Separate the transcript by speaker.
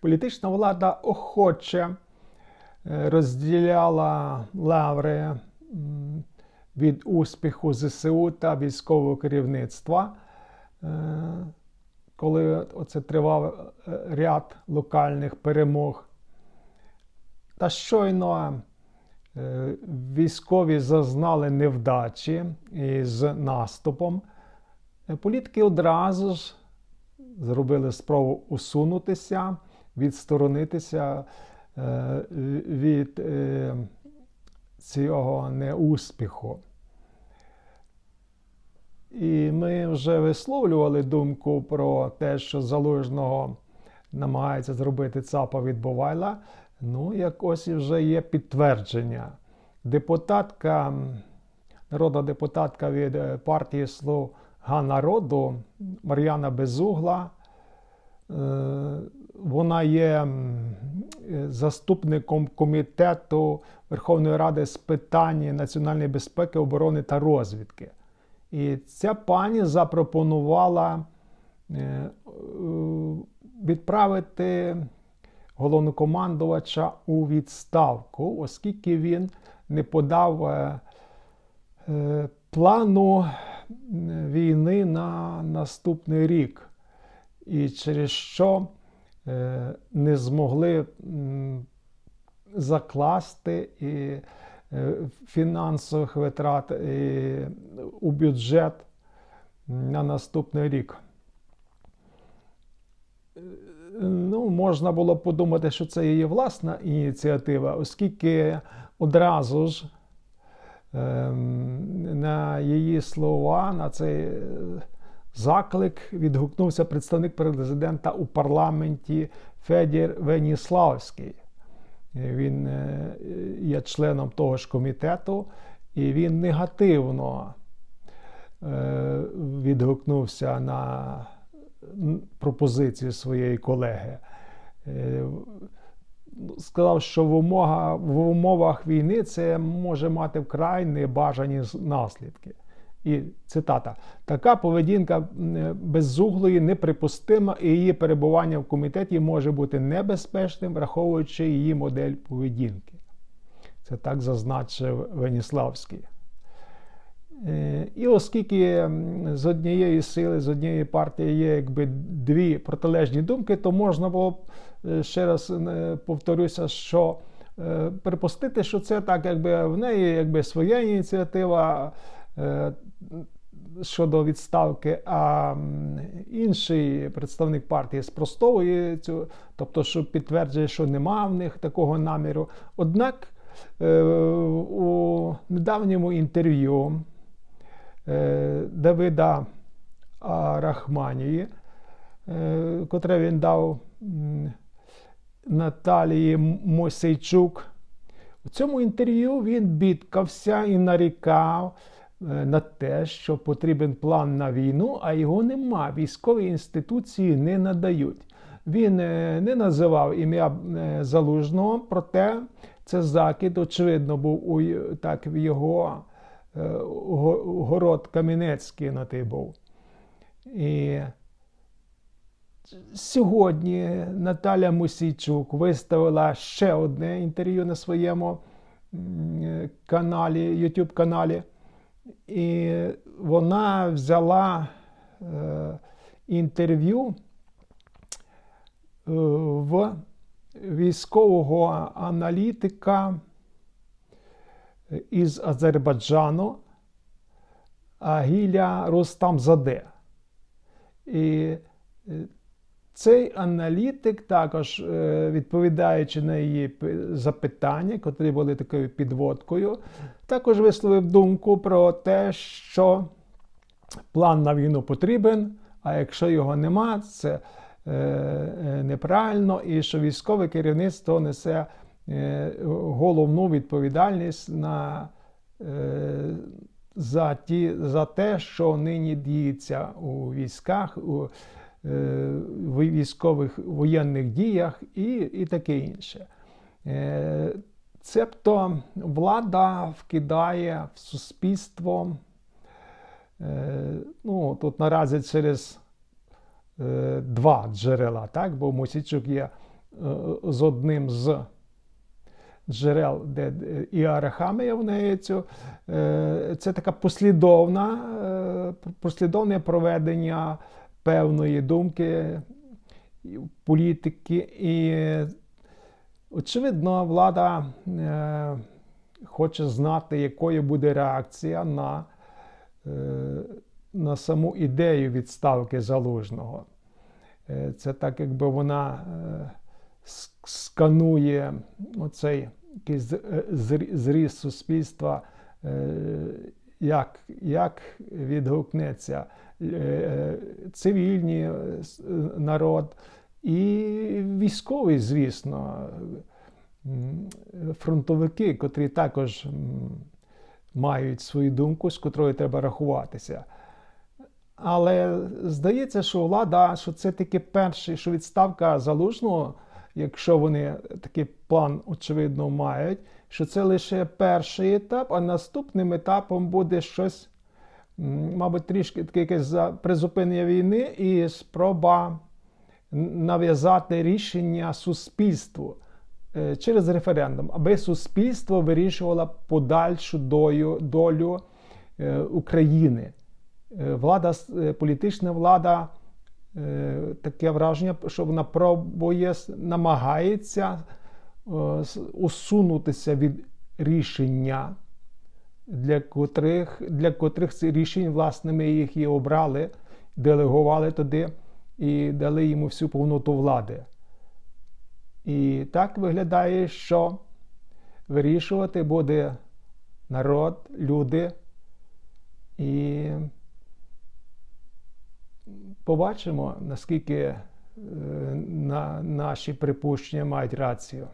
Speaker 1: Політична влада охоче е, розділяла лаври від успіху ЗСУ та військового керівництва. Е, Коли оце тривав е, ряд локальних перемог. Та щойно військові зазнали невдачі із наступом. Політики одразу ж зробили спробу усунутися, відсторонитися е, від е, цього неуспіху. І ми вже висловлювали думку про те, що залужного намагається зробити ЦАПа від Бувайла. Ну, як ось і вже є підтвердження. Депутатка, народна депутатка від е, партії Слуга народу Мар'яна Безугла. Вона є е, заступником комітету Верховної Ради з питань національної безпеки, оборони та розвідки. І ця пані запропонувала е, е, відправити головнокомандувача у відставку, оскільки він не подав плану війни на наступний рік, і через що не змогли закласти і е, фінансових витрат і у бюджет на наступний рік. Е, Ну, можна було подумати, що це її власна ініціатива, оскільки одразу ж ем, на її слова, на цей е, заклик відгукнувся представник президента у парламенті Федір Веніславський. Він е, є членом того ж комітету, і він негативно е, відгукнувся на пропозицію своєї колеги. Е, Сказав, що в, умова, в умовах війни це може мати вкрай небажані наслідки. І цитата: така поведінка беззуглої неприпустима, і її перебування в комітеті може бути небезпечним, враховуючи її модель поведінки. Це так зазначив Веніславський. Е, І оскільки з однієї сили, з однієї партії є якби дві протилежні думки, то можна було е, ще раз е, повторюся, що е, припустити, що це так, якби в неї якби своя ініціатива е, щодо відставки, а інший представник партії спростовує цю, тобто, що підтверджує, що нема в них такого наміру. Однак е, у недавньому інтерв'ю е, Давида Рахманії, е, котре він дав Наталії Мосейчук. У цьому інтерв'ю він бідкався і нарікав е, на те, що потрібен план на війну, а його нема. Військові інституції не надають. Він е, не називав ім'я е, залужного, проте це закид, очевидно, був у так в його е, город Кам'янецький на той був. І сьогодні Наталя Мусійчук виставила ще одне інтерв'ю на своєму е, каналі, YouTube каналі. І вона взяла е, інтерв'ю е, в військового аналітика із Азербайджану Агіля Ростамзаде. І е, цей аналітик також, е, відповідаючи на її запитання, котрі були такою підводкою, також висловив думку про те, що план на війну потрібен, а якщо його нема, це е, е, неправильно, і що військове керівництво несе головну відповідальність на, за, ті, за те, що нині діється у військах, у військових воєнних діях і, і таке інше. Е, Цебто влада вкидає в суспільство, е, ну, тут наразі через е, два джерела, так? бо Мосійчук є з одним з джерел, де е, і Арахами являється, е, це така послідовна, е, послідовне проведення певної думки політики. І, очевидно, влада е, хоче знати, якою буде реакція на, е, на саму ідею відставки залужного. Е, Це так, якби вона е, сканує оцей якийсь е, зрі- зріст суспільства, як, як відгукнеться цивільні е, с- е, народ і військовий, звісно, фронтовики, котрі також мають свою думку, з котрою треба рахуватися. Але здається, що влада, що це таки перший, що відставка залужного, якщо вони такий план, очевидно, мають, що це лише перший етап, а наступним етапом буде щось, мабуть, трішки таке якесь призупинення війни і спроба нав'язати рішення суспільству е, через референдум, аби суспільство вирішувало подальшу дою, долю е, України. Е, Влада, політична влада, таке враження, що вона пробує, намагається усунутися від рішення, для котрих, для котрих рішень, власне, ми їх і обрали, делегували туди і дали йому всю повноту влади. І так виглядає, що вирішувати буде народ, люди. І побачимо, наскільки е, на, наші припущення мають рацію.